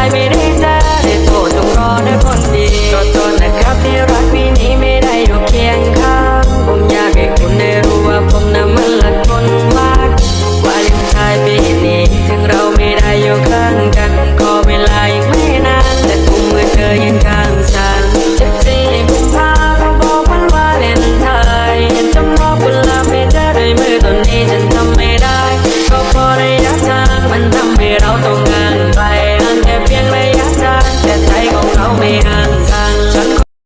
ได้ไม่ได้จ้าได้โทษต้องรอได้คนดีก็โทษนะครับที่รักปีนี้ไม่ได้อยู่เคียงข้างผมอยากให้คุณได้รู้ว่าผมน่ะมันละคนมากวาเลนไทน์ปีนี้ถึงเราไม่ได้อยู่ข้างกันก็เวลาอีกไม่นานแต่ผมเมื่อเธอยืนข้างฉันสิบสี่ผมพาเขาบอกมันวาเลนไทน์จำรอบกุลาไม่ได้ด้วยมือตอนนี้ฉันทำไม่ได้ ก็เพราะระยะทางมันทำให้เราต้องการ